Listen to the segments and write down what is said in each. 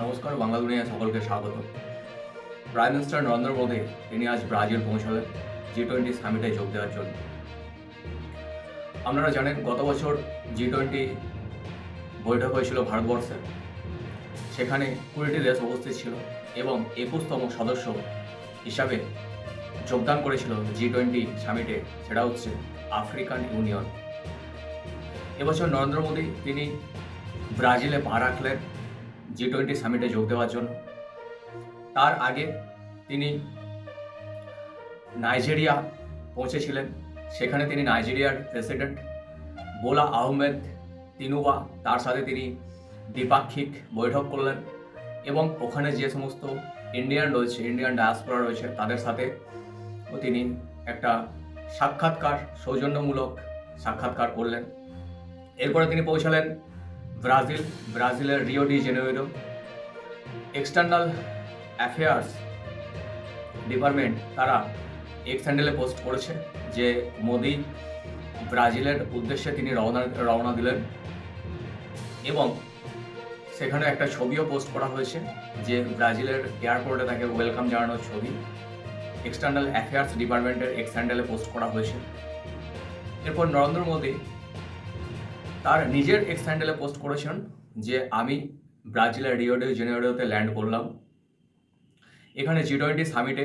নমস্কার, বাংলা দুনিয়া সকলকে স্বাগত। প্রাইম মিনিস্টার নরেন্দ্র মোদী, তিনি আজ ব্রাজিল পৌঁছালেন জি টোয়েন্টি সামিটে যোগ দেওয়ার জন্য। আপনারা জানেন, গত বছর জি টোয়েন্টি বৈঠক হয়েছিল ভারতবর্ষে। সেখানে কুড়িটি দেশ উপস্থিত ছিল এবং একুশতম সদস্য হিসাবে যোগদান করেছিল জি টোয়েন্টি সামিটে সেটা হচ্ছে আফ্রিকান ইউনিয়ন এবছর নরেন্দ্র মোদী, তিনি ব্রাজিলে পা রাখলেন। জি টোয়েন্টি সামিটে যোগ দেওয়ার জন্য। তার আগে তিনি নাইজেরিয়া পৌঁছেছিলেন। সেখানে তিনি নাইজেরিয়ার প্রেসিডেন্ট বোলা আহমেদ তিনুবা তার সাথে তিনি দ্বিপাক্ষিক বৈঠক করলেন এবং ওখানে যে সমস্ত ইন্ডিয়ান রয়েছে, ইন্ডিয়ান ডায়াসপোরা রয়েছে, তাদের সাথে তিনি একটা সাক্ষাৎকার, সৌজন্যমূলক সাক্ষাৎকার করলেন। এরপরে তিনি পৌঁছালেন ব্রাজিল, ব্রাজিলের Rio de Janeiro external affairs department তারা এক্স হ্যান্ডেলে পোস্ট করেছে যে মোদি ব্রাজিলের উদ্দেশ্যে তিনি রওনা রওনা দিলেন এবং সেখানে একটা ছবিও পোস্ট করা হয়েছে যে ব্রাজিলের এয়ারপোর্টে তাকে ওয়েলকাম জানানোর ছবি। এক্সটার্নাল অ্যাফেয়ার্স ডিপার্টমেন্টের এক্স হ্যান্ডেলে পোস্ট করা হয়েছে। এরপর নরেন্দ্র মোদী তার নিজের এক্স হ্যান্ডেলে পোস্ট করেছেন যে আমি ব্রাজিলের রিও ডি জেনেরোতে ল্যান্ড করলাম। এখানে জি টোয়েন্টি সামিটে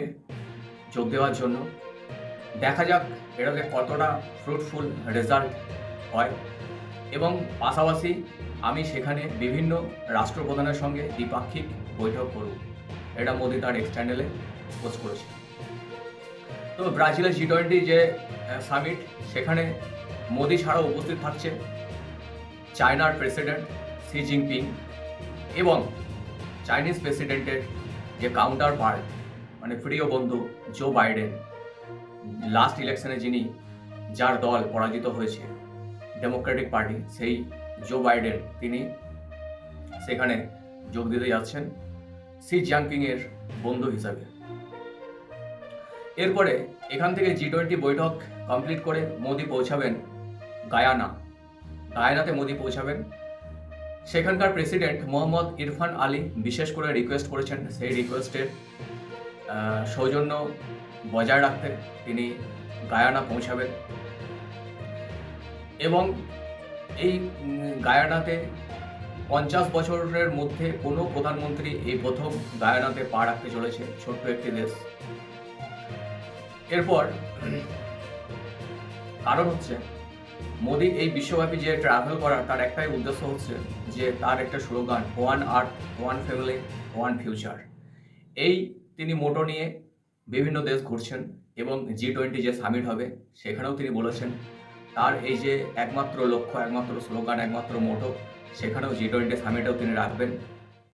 যোগ দেওয়ার জন্য। দেখা যাক এটাতে কতটা ফ্রুটফুল রেজাল্ট হয়। এবং পাশাপাশি আমি সেখানে বিভিন্ন রাষ্ট্রপ্রধানের সঙ্গে দ্বিপাক্ষিক বৈঠক করব। এটা মোদি তার এক্স হ্যান্ডেলে পোস্ট করেছে। তো ব্রাজিলের জি টোয়েন্টি যে সামিট সেখানে মোদি ছাড়াও উপস্থিত থাকছে। চায়নার প্রেসিডেন্ট সি জিনপিং এবং চাইনিজ প্রেসিডেন্টের যে কাউন্টার পার্ট মানে প্রিয় বন্ধু জো বাইডেন লাস্ট ইলেকশনে যিনি যার দল পরাজিত হয়েছে ডেমোক্রেটিক পার্টি সেই জো বাইডেন তিনি সেখানে যোগ দিতে যাচ্ছেন সি জিয়াংপিং এর বন্ধু হিসাবে। এরপরে এখান থেকে জি টোয়েন্টি বৈঠক কমপ্লিট করে মোদি পৌঁছাবেন গায়ানা। গায়ানাতে মোদি পৌঁছাবেন। সেখানকার প্রেসিডেন্ট মোহাম্মদ ইরফান আলী বিশেষ করে রিকোয়েস্ট করেছেন, সেই রিকোয়েস্টের সৌজন্য বজায় রাখতে তিনি গায়ানা পৌঁছাবেন। এবং এই গায়ানাতে পঞ্চাশ বছরের মধ্যে কোনো প্রধানমন্ত্রী এই প্রথম গায়ানাতে পা রাখতে চলেছে, ছোট্ট একটি দেশ। এরপর কারণ হচ্ছে মোদি এই বিশ্বব্যাপী যে ট্রাভেল করার, তার একটাই উদ্দেশ্য হচ্ছে যে তার একটা slogan one earth one family one future এই তিনি মোটো নিয়ে বিভিন্ন দেশ ঘুরছেন এবং জি টোয়েন্টি যে সামিট হবে, সেখানেও তিনি বলেছেন, তার এই যে একমাত্র লক্ষ্য, একমাত্র স্লোগান, একমাত্র মোটো সেখানেও জি টোয়েন্টি সামিটেও তিনি রাখবেন।